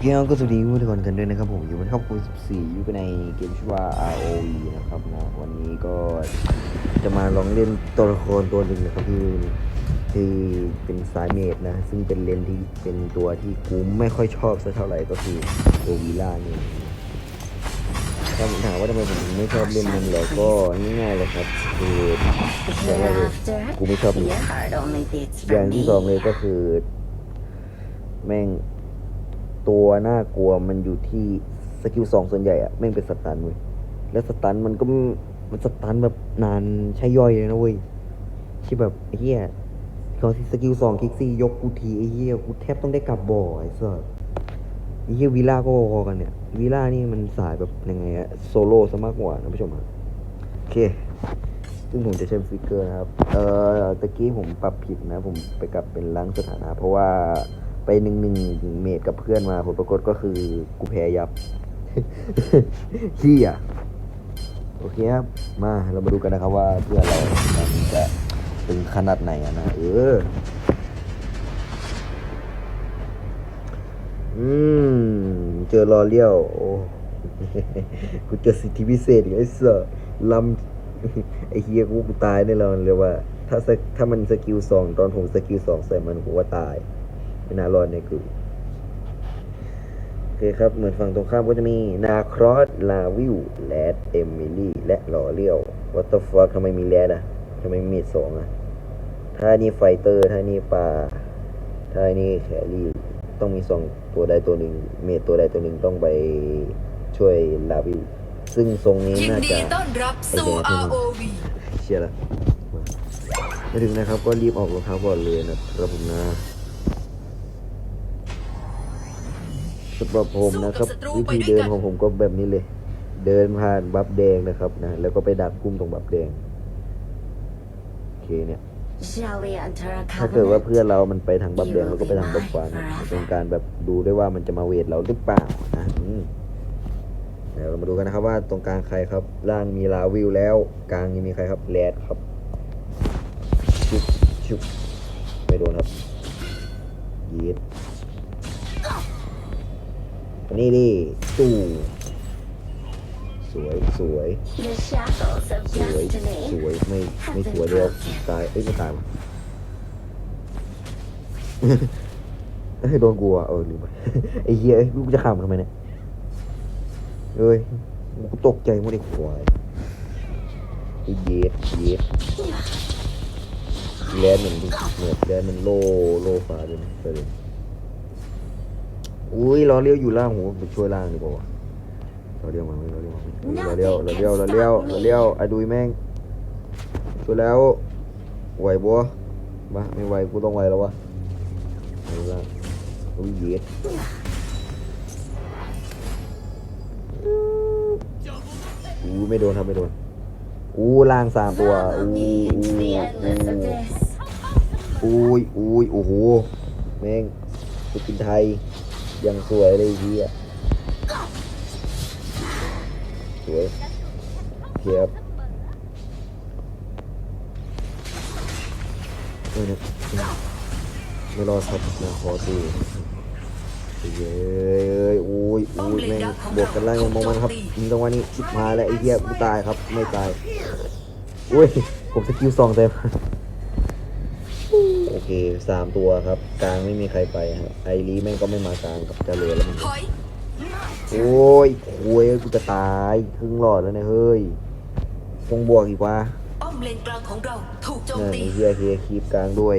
เคครับก็สวัสดีทุกคนกันด้วยนะครับผมอยู่บนครอบครัว14 อยู่กันในเกมชื่อว่า ROV นะครับนะวันนี้ก็จะมาลองเล่นตัวละครตัวหนึ่งนะครับที่ที่เป็นสายเมดนะ ซึ่งเป็นเลนที่เป็นตัวที่กูไม่ค่อยชอบสักเท่าไหร่ก็คือโอวีล่าเนี่ยถ้าถามว่าทำไมผมไม่ชอบเล่นมันเหรอก็ง่ายๆเลยครับคืออย่างแรกเลยกูไม่ชอบอย่างที่สองเลยก็คือ แม่ง ตัวน่ากลัวมันอยู่ที่สกิลสองส่วนใหญ่อะแม่งเป็นสตันเว้ยแล้วสตันมันก็มันสตันแบบนานใช่ย่อยเลยนะเว้ยที่แบบไอ้เหี้ยเขาที่สกิลสองคลิกซี่ยกกูทีไอ้เหี้ยกูแทบต้องได้กลับบ่อไอ้สัสไอ้เหี้ยวีล่าก็พอกันเนี่ยวีล่านี่มันสายแบบยังไงอะโซโล่ซะมากกว่านะผู้ชมครับโอเค ซึ่งผมจะใช้ฟิกเกอร์นะครับ เอ่อตะกี้ผมปรับผิดนะ ผมไปกลับเป็นล้างสถานะ เพราะว่า ไปหนึ่งหนึ่งเมตรกับเพื่อนมาผลปรากฏก็คือกูแพ้ยับเฮียโอเคครับ มาเรามาดูกันนะครับว่าเพื่อนเรามันจะถึงขนาดไหนนะเออ อืม เจอรอเลี้ยว โอ้กูเจอสิทธิพิเศษอีกไอ้เสือลำไอ้เฮียกูตายแน่นอนเลยว่า ถ้าสกถ้ามันสกิลสองตอนผมสกิลสองใส่มันผมว่าตาย ไม่น่ารอดในกูโอเคครับ เหมือนฝั่งตรงข้ามก็จะมีนาครอสลาวิวแลดเอมิลี่และลอเลียววัตเตอร์ฟักทำไมมีแลดอะทำไมมีดสองอะถ้านี่ไฟเตอร์ถ้านี่ปลาถ้านี่แครี่ต้องมีสองตัวใดตัวหนึ่งเมดตัวใดตัวหนึ่งต้องไปช่วยลาวิวซึ่งทรงนี้ยินน่าดีจะ ต้อนรับสู่ไอ้แดงที่มัน ROV เชียร์ละมามาถึงนะครับก็รีบออกรองเท้าก่อนเลยนะครับผมนะ สำหรับผมนะครับ วิธีเดินของผมก็แบบนี้เลย เดินผ่านบัฟแดงนะครับนะแล้วก็ไปดักกุ้มตรงบัฟแดงโอเคเนี่ย Shall we enter a ถ้าเกิดว่า covenant? เพื่อนเรามันไปทางบัฟแดงเราก็ไปทางบัฟฟ้านะเป็นการแบบดูด้วยว่ามันจะมาเวทเราหรือเปล่านะอืมเดี๋ยวเรามาดูกันนะครับว่าตรงกลางใครครับ ล่างมีลาวิวแล้ว กลางยังมีใครครับแรดครับชุบชุบไม่โดนครับยีด อันนี้ดิตู้สวยสวย The shackles of สวยส destiny. วยไม่ไม่สวยเดียวตายเอ้ยไม่ตายว่ะเอ้ยโดนกลัวเออลืมไปไอ้เหี้ยเอ้ยลูกจะขำทำไมเนี่ยเอ้ยกูตกใจหมดไอ้ควายไอ้เย็ดเย็ดแลนเหมือนเหมือนแลนมันโลโลฟ้าด้วยนะไปเลย อุ้ยล้อเลี้ยวอยู่ล่างโหไปช่วยล่างดีกว่าวะล้อเลี้ยวมาล้อเลี้ยวมาล้อเลี้ยวล้อเลี้ยวล้อเลี้ยวล้อเลี้ยวไอ้ดุยแม่งช่วยแล้วไหวบัวมาไม่ไหวกูต้องไหวแล้ววะเอาละอุ้ยเย็ดอู้ไม่โดนครับไม่โดนอู้ล่างสามตัวอู้ Into อู้ the endless abyss. อู้ยอู้ยโอ้โหแม่งสกินไทย ยังสวยเลยทีอะสวยเคครับเออเนี่ยไม่รอดครับนะขอตีเย้ยโอ้ยโอ้ยแม่งบวกกันล่างยังมองมันครับมีจังหวะนี้ชิบหาแล้วไอ้เหี้ยกูตายครับ ไม่ตายโอ้ยผมสกิลสองเต็ม เคสามตัวครับ กลางไม่มีใครไปครับไอรีแม่งก็ไม่มากลางกับเจริญแล้วมันถอยโอ้ยโวยกูจะตายครึ่งหลอดแล้วเนี่ยเฮ้ยคงบวกอีกว่าป้อมเลนกลางของเราถูกโจมเนี่ยตีไอ้เฮียเฮียคีบกลางด้วย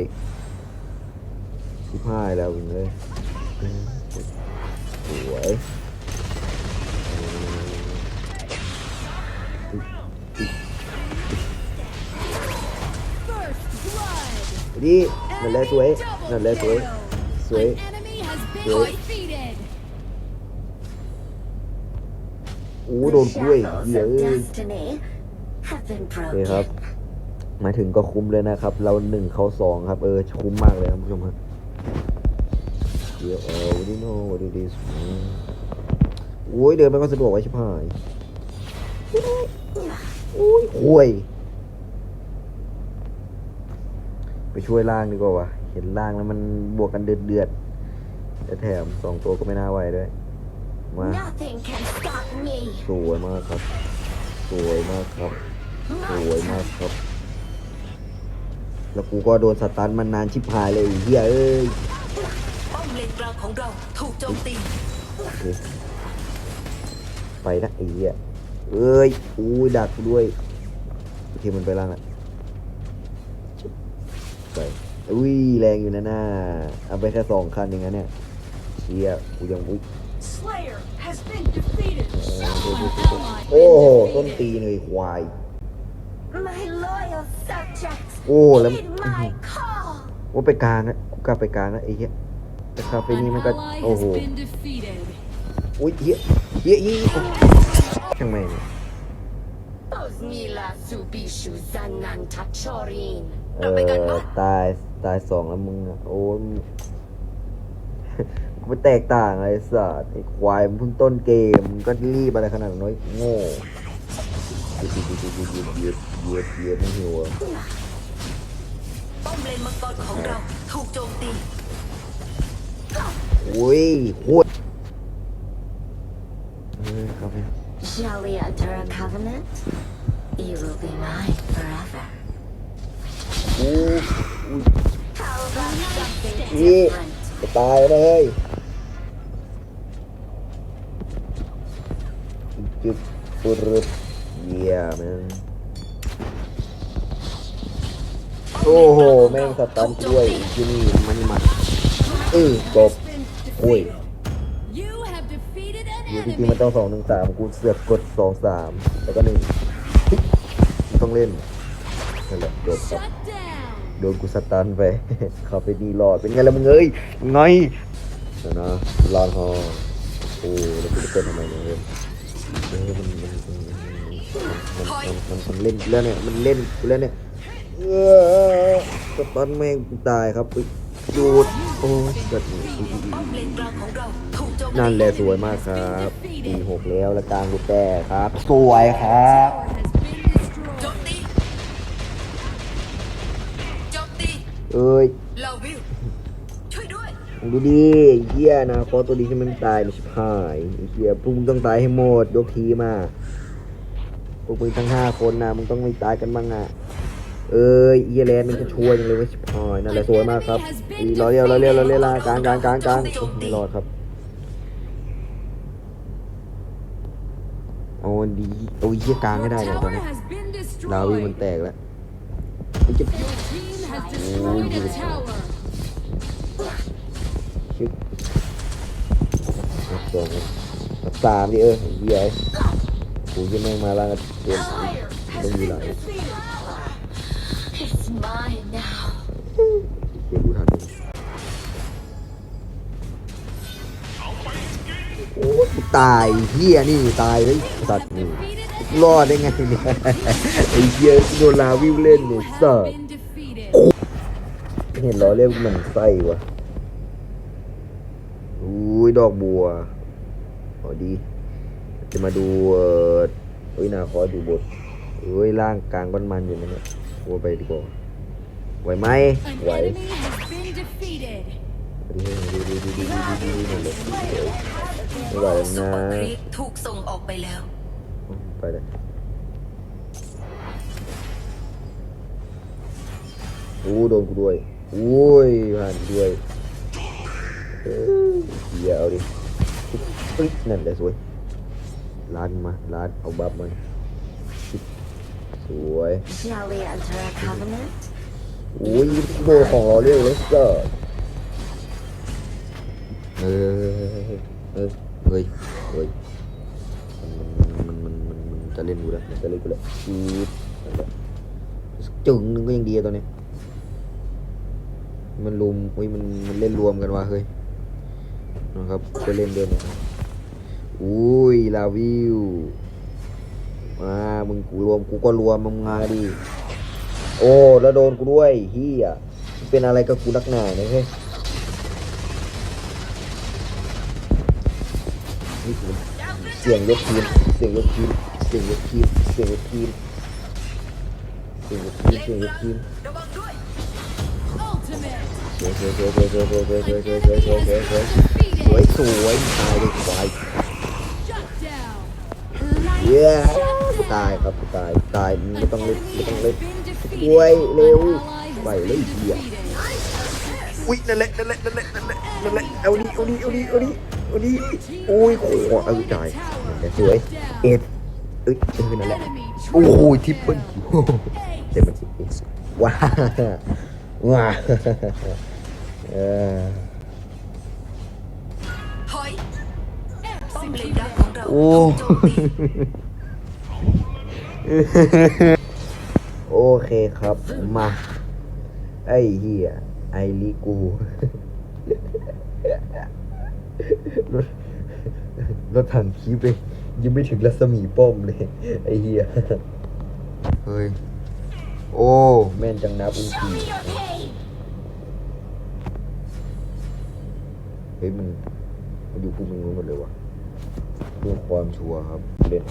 ชิบหายแล้วมึงเลยสวยดี นั่นแหละสวย นั่นแหละสวย สวย enemy has been Good. defeated. โอ้โดน The กล้วย shackles เหี้ย of เอ้ย destiny have been โอเคครับ broken. หมายถึงก็คุ้มเลยนะครับ เราหนึ่งเขาสองครับ เออ คุ้มมากเลยครับคุณผู้ชมครับเดี๋ยวเอาดิโน่ดิดิสโอ้ยเดินไปก็สะดวกไว้ชิบหายโอ้ยห่วย ไปช่วยล่างดีกว่าวะเห็นล่างแล้วมันบวกกันเดือดเดือดๆแต่แถมสองตัวก็ไม่น่าไหวด้วย มา Nothing can stop me. สวยมากครับ สวยมากครับ สวยมากครับ แล้วกูก็โดนสตันมันนานชิบหายเลยไอ้เฮียเอ้ยป้อมเลนกลางของเราถูกโจมตีโอเคไปนะไอ้เหี้ยเอ้ยอู้ยดักกูด้วยโอเคมันไปล่างละจุ๊บ ไปอุ้ยแรงอยู่นะน่าเอาไปแค่สองคันอย่างนั้นเนี่ยเชี่ยกูยังอุ้ย Slayer has been defeated โอ้โหต้นตีนเลยควาย My loyal subjects โอ้แล้ว heed my call. ว่าไปกลางนะกูกลับไปกลางนะไอ้เหี้ยแต่คาเฟนี่มันก็โอ้โหอุ้ยเหี้ยเหี้ยเหี้ยเหี้ยช่างแม่ง Osmila subishu zanantachorin. เออตายตายสองแล้วมึงอะโอ้ยมึงกูไม่แตกต่างอะไรสัตว์ไอ้ควายมันเพิ่งต้นเกมมึงก็รีบอะไรขนาดนั้นวะโง่เยียดเยียดเยียดเยียดเยียดเยียดไม่หิวอะป้อมเลนมังกรของเราถูกโจมตีอุ้ยโคตรเออครับพี่ Shall we enter a covenant? You will be mine forever. อู้ How about something Yeah. different? จะตายแล้วนะเฮ้ยจุดปุรุษเยี่ยมันโอ้โห แม่งสตันด้วยที่นี่มันมันเออจบโอ้ย จริงๆมันต้องสองหนึ่งสามกูเสือกกดสองสามแล้วก็หนึ่งต้องเล่นนั่นแหละจบครับโดนกูสตันไปเข้าไปดีรอดเป็นไงล่ะมึงเอ้ยไงเดี๋ยวนะรอดฮอโอ้แล้วกูจะเกิดทำไมเนี่ยเว้ยมันมันมันมันมันมันมันเล่นแล้วเนี่ยมันเล่นแล้วเนี่ยเออสตันแม่งตายครับดูด โอ้ยเกิดป้อมเลนกลางของเราถูกโจมตีนั่นแหละสวยมากครับปีหกแล้วแล้วกลางกูแต่ครับ สวยครับ Tower has been โจ destroyed. มตีโจมตีเอ้ยลาวิวช่วยด้วยมึงดูดิเฮียนะคอตัวดีที่มันตายไม่ใช่พายไอ้เฮียพวกมึงต้องตายให้หมดยกทีมาพวกมึงทั้งห้าคนนะมึงต้องไม่ตายกันบ้างอะ เอ้ยเฮียแลนมันจะช่วยยังเลยว่าชิบหายนั่นแหละสวยมากครับอีรอเรียวรอเรียวรอเรียวลากลางกลางกลางกลางไม่รอดครับโอ้ดีโอ้ยเฮียกลางไม่ได้เนี่ยตอนนี้ has been ลาวีมันแตกแล้วมันจะ Your team has destroyed a tower. ชึบนับสองนับสามดิเออเฮียไอ้กูจะแม่งมาล่างกันเต็มต้องมีหลาย mine now. เฮียดูทันโอ้ยตายเฮียนี่ตายเลยสัตว์นี่รอดได้ไงเนี่ยไอ้เฮียโดนลาวิวเล่นเนี่ยสัตว์ been defeated. เห็นล้อเรียกมันไส้วะอุ้ยดอกบัวเอดี จะมาดูเอ่อเฮ้ยนาคอดูบทเฮ้ยล่างกลางบ้านมันอยู่นะเนี่ยวัวไปดีกว่า ไหวไหม An ไหว enemy has been defeated. ดีดีดีดีดีดีดีดีนั่นเลยไม่ไหวแล้วซุปนะเปอร์ครีปถูกส่งออกไปแล้ว ไปเลยโอ้โดนกูด้วยโอ้ยผ่านกูด้วยเอ้ยเหี้ยเอาดิปึ๊กนั่นแหละสวยลาดมาลาดเอาบัฟมันสวย Shall we enter a covenant? โอ้ยโดนของเราเรียกเลยเซอร์เออเออเฮ้ยเฮ้ยมันมันมันมันมันจะเล่นกูแล้วจะเล่นกูแล้วอืดจึงนึงก็ยังดีอะตอนนี้ มันลุมเฮ้ยมันมันเล่นรวมกันว่ะเฮ้ยนะครับไปเล่นเดินหน่อนะอุ้ยลาวิวมามึงกูรวมกูก็รวมมึงมาดิ โอ้แล้วโดนกูด้วยเฮียเป็นอะไรกับกูนักหนาเนี่ยเฮ้ยนี่คือเสียงยกทีมเสียงยกทีมเสียงยกทีมเสียงยกทีมเสียงยกทีมเสียงยกทีมระวังด้วย Ultimate. สวยสวยสวยสวยสวยสวยสวยสวยสวยสวยสวยสวยสวยสวยสวยตายเลยควายเย้ตายครับตายตายไม่ต้องเล่นไม่ต้องเล่น สวยเร็วไปเลยเหี้ยอุ้ยนั่นแหละนั่นแหละนั่นแหละนั่นแหละนั่นแหละเอาดิเอาดิเอาดิเอาดิเอาดิโอ้ยขอเอาจ่ายแต่สวยเอ็ดเอ้ยเออนั่นแหละ Enemy โอ้โหทิปเปิลเต็มมันสิว้าว้าเออถอยป้อมเลนดักของเราโอ้ถูก โอเคครับ มา ไอ้เหี้ย ไอริกู รถ รถถังคีบเลยยังไม่ถึงรัศมีป้อมเลย ไอ้เหี้ย เฮ้ย โอ้ แม่นจังนะปุ้งีเฮ้ย มัน มันอยู่พุ่มมึงรู้หมดเลยวะเพื่อความชัวร์ครับ เล่น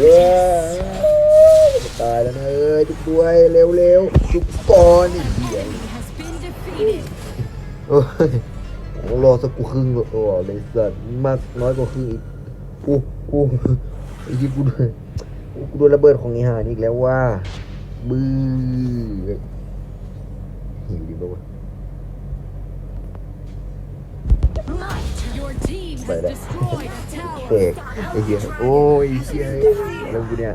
เย้ ตายแล้วนะเอ้ยทุกด้วยเร็วๆทุกก่อนไอ้เหี้ย enemy has been defeated. เอ้ยรอสักกูครึ่งโอ้เลยสัตว์มากน้อยกว่าครึ่งอีกอู้อู้ไอ้ที่กูโดนกูโดนระเบิดของไอ้ห่านี่อีกแล้วว่าบื้อหิวดิบ่าวะ Your team has Vậy đấy. destroyed a เต tower. กไอ้เหี้ยโอ้ยไอ้เหี้ยแล้วกูเนี่ย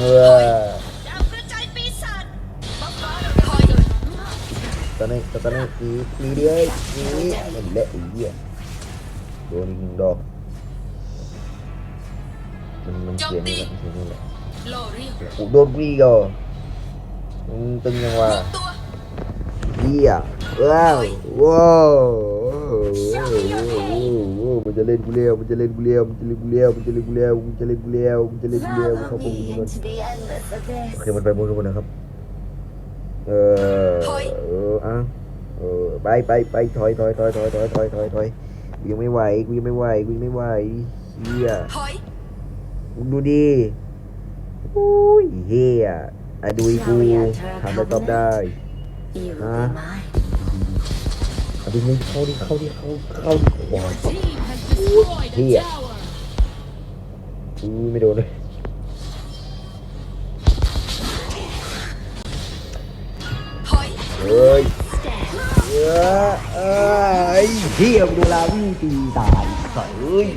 Wow. Tatanig, tatanig, i-clear, i-clear, i-clear. đi yung dog. Mình chuyển đi Cụ đốt đi rồi. Không tin đi à? Wow Wow. มันมันเสียงนี่แหละมันเสียงนี่แหละโลเรียลกูโดนวีก่อนมึงตึงยังวะรวมตัวเหี้ยว้าวว้าวมันจะเล่นกูเลี้ยวมันจะเล่นกูเลี้ยวมันจะเล่นกูเลี้ยวมันจะเล่นกูเลี้ยวมันจะเล่นกูเลี้ยวมันจะเล่นกูเลี้ยวมันเข้า Follow ปุ่ม me มัน into the endless โอ abyss. เคมันไปบนกันหมดนะครับ เออเอออะเออไปไปไปถอยถอยถอยถอยถอยถอยถอยถอยกูยังไม่ไหวกูยังไม่ไหวกูยังไม่ไหวเฮียถอยมึงดูดิอุ้ยเฮียอะดูอีกูทำได้ตอบได้ You will Huh? be mine. เอาดิมึงเข้าดิ เข้าดิเข้าเข้าดิขวา Your team has destroyed a Here. tower. อุ้ยไม่โดนเลยเฮ้ยเออเอ้ยเฮียดูลาวิตีตายใส่เอ้ย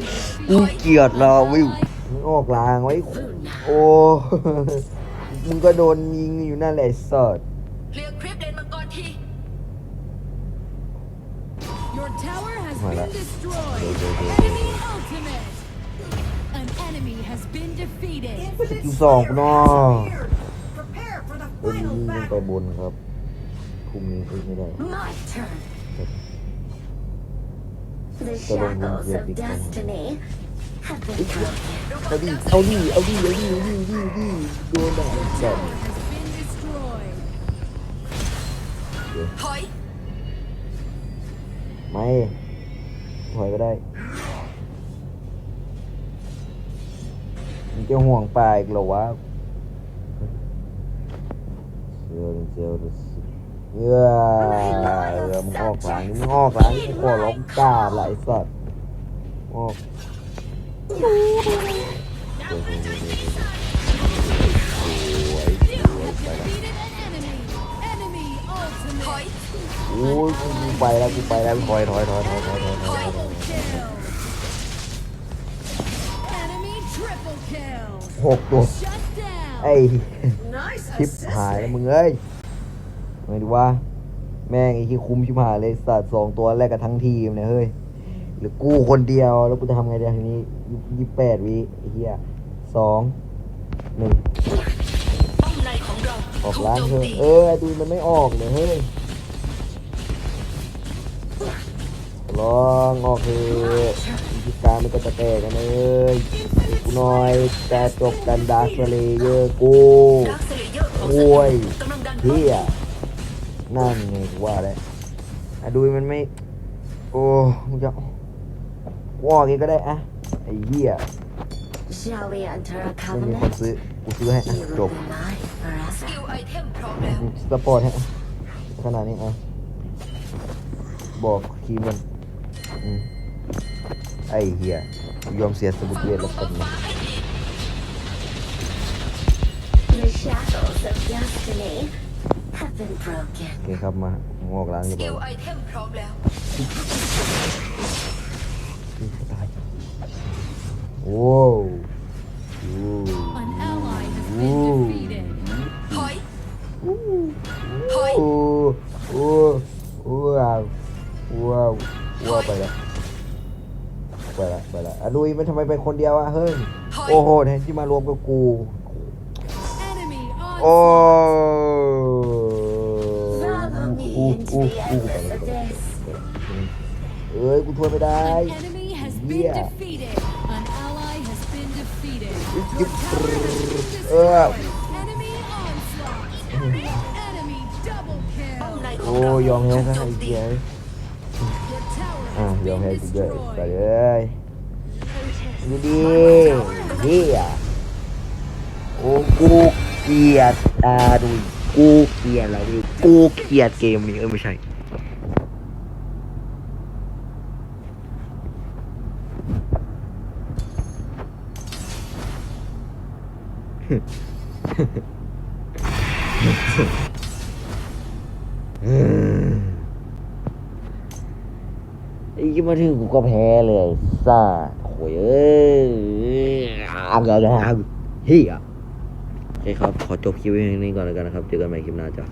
กูเกลียดลาวิวมึงออกลางไว้โอ้มึงก็โดนยิงอยู่นั่นแหละไอ้สัส เรียกคลิปเลนมังกรที Your tower has Voilà. been destroyed. Go, go, go, go, Enemy go. ultimate. An enemy has been defeated. คิวสองเนาะเอ้ยยิงยิงไปบนครับ คุมนี้เอ้ยไม่ได้ My turn. The Tao đang shackles vùng of duyệt đi con. destiny have been broken. เอาดิเอาดิเอาดิเอาดิเอาดิเอาดิเอาดิโดนด่าไอ้สัส Tower has been destroyed. ถอย ไม่ถอยก็ได้มึงจะห่วงปลาอีกเหรอวะเสือเสือเสือเออเออมึงออกหลังมึงออกหลังมึงขอร้องกล้าไหลสัตว์ออกสวยสวยสวยสว โอ้ยกูไปแล้วกูไปแล้วถอยถอยถอยถอยถอยถอยถอยหกตัวไอ้ Nice ชิปหายแล้วมึงเอ้ยไงดูว่า แม่งไอ้ที่คุ้มชิบหายเลยสัตว์สองตัวแรกกับทั้งทีมเนี่ยเฮ้ยหรือกูคนเดียวแล้วกูจะทำไงเดี๋ยวนี้ยี่แปดวิไอเฮียสองหนึ่งอองกล้านเถอะเออดูมันไม่ออกเลยเฮ้ย ลองออกเถอะพิการมันก็จะแตกกันเลยกูน่อยแต่จบกันดาร์คเลเยอร์กูดักสเลเยอร์ของโอ้ยเฮียนั่นไงกูว่าแล้วอะดูมันไม่ โอ้มึงจะวอกเองก็ได้อะไอ้เหี้ยไม่มีคนซื้อ กูซื้อให้อะจบสปอร์ตให้ขนาดนี้อะบอกคีมัน ไอ้เหี้ยยอมเสียสมุดเวทแล้วกันนะ The shackles of destiny have been broken. โอเคครับมางอกล้างสเรียบกิร้ลอยไอเทมพร้อมแล้วตายโว้วโอ้ An ไปแล้วไปแล้วไปแล้วอะดุยมันทำไมไปคนเดียวอะเฮ้ยถอยโอ้โหแทนที่มารวมกับกู Enemy โอ้ Follow me อู้ into อู้ the อู้ endless abyss. เอ้ยกูทวนไม่ได้ An enemy has been Yeah. defeated. An ally has been defeated. Yep. Your tower has been Uh. destroyed. Enemy onslaught. Enemy double ป้อมใน kill. ของโอ้เรายอมแพ้ถูกซะโจไอ้มตีเหี้ย Your tower อะ has ยอม been แพ้กูด้วยไป destroyed. เลยดูดิเฮียโอ้กูเกลียดตาดูกูเกลียดอะไรดิกูเกลียดเกมนี้เออไม่ใช่ไอ้ยี่มาถึงกูก็แพ้เลยซ่าโหยเอ้ยอ่างกระดาเฮียโอเคครับ ขอจบคลิปว้เพียงนี้ก่อนแล้วกันนะครับ เจอกันใหม่คลิปหน้าจ้ะ